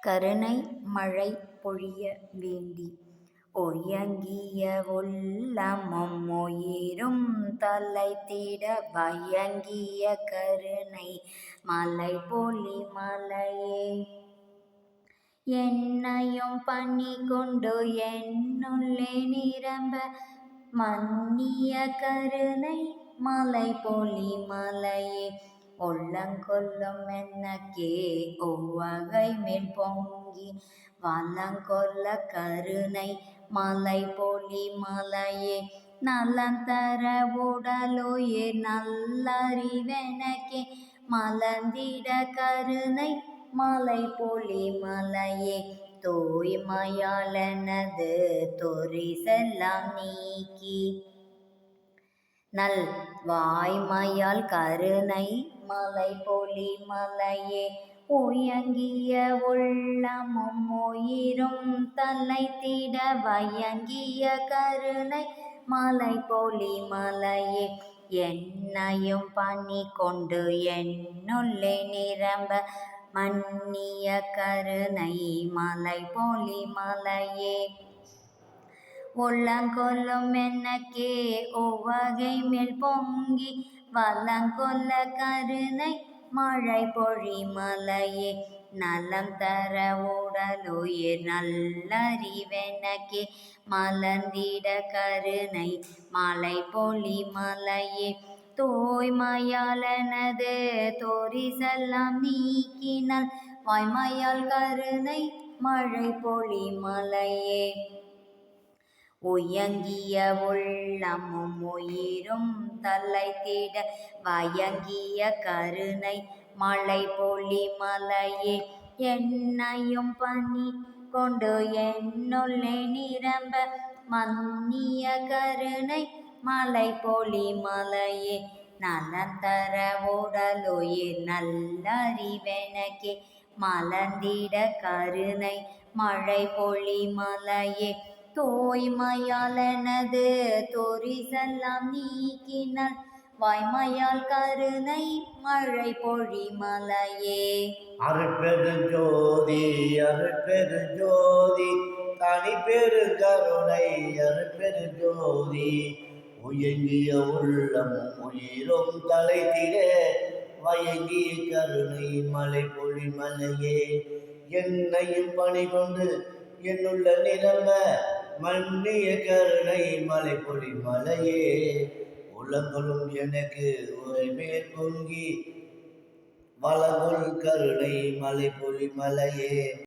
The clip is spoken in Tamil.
கருணை மழை பொழிய வேண்டி. ஒயங்கிய உள்ளமும் உயிரும் தலைத்திட வயங்கிய கருணை மலை பொலி மலையே. என்னையும் பண்ணி கொண்டு என்னுள்ளே நிரம்ப மன்னிய கருணை மலை பொலி மலையே. உள்ளங்கொல்லும் என்னக்கே ஒவ்வகை மேல் பொங்கி வல்லங்கொல்ல கருணை மலை பொலி மலையே நலந்தர உடலுயே நல்லறிவெனக்கே மலந்திட கருணை மலை பொலி மலையே தூய்மையாளனது தொரி செல்லாம் நீக்கி. நல் வாய்மையால் கருணை மலை பொலி மலையே. உயங்கிய உள்ளமும் உயிரும் தலை திட வயங்கிய கருணை மலை பொலி மலையே. என்னையும் பண்ணி கொண்டு என்னுள்ளே நிரம்ப மன்னிய கருணை மலை பொலி மலையே. உள்ளங்கொல்லும் என்னக்கே ஒவ்வகை மேல் பொங்கி வல்லங்கொல்ல கருணை மழை பொழி மலையே நலம் தர உடலுயிர் நல்லறிவெனக்கே மலர்ந்திட கருணை மலை பொழி மலையே தூய்மையாலனது தோரிசெல்லாம் நீக்கினால் வாய்மையால் கருணை மழை பொழி மலையே உயங்கிய உள்ளமும் உயிரும் தலை தலைத்திட வயங்கிய கருணை மலை பொலி மலையே. என்னையும் பணி கொண்டு என்னுள்ளே நிரம்ப மன்னிய கருணை மலை பொலி மலையே. நலந்தர உடலுயிர் நல்லறிவெனக்கே. மலர்ந்திட கருணை மழை பொழி மலையே. தோய்மையாலனது தொரிசெல்லாம் நீக்கினார் வாய்மையால் கருணை மழை பொழி மலையே. அருட்பெரு ஜோதி தனி பெருங்கருணை கருணை உயங்கிய உள்ளம் உயிரும் தலைத்திட வயங்கிய கருணை மலை பொழி மலையே. என்னையும் பணி கொண்டு என்னுள்ள நிரம்ப மன்னிய கருணை மலை பொழி மலையே. உலங்களும் எனக்கு ஒரு மேல் பொங்கி. வளமுள் கருணை மலை பொழி மலையே.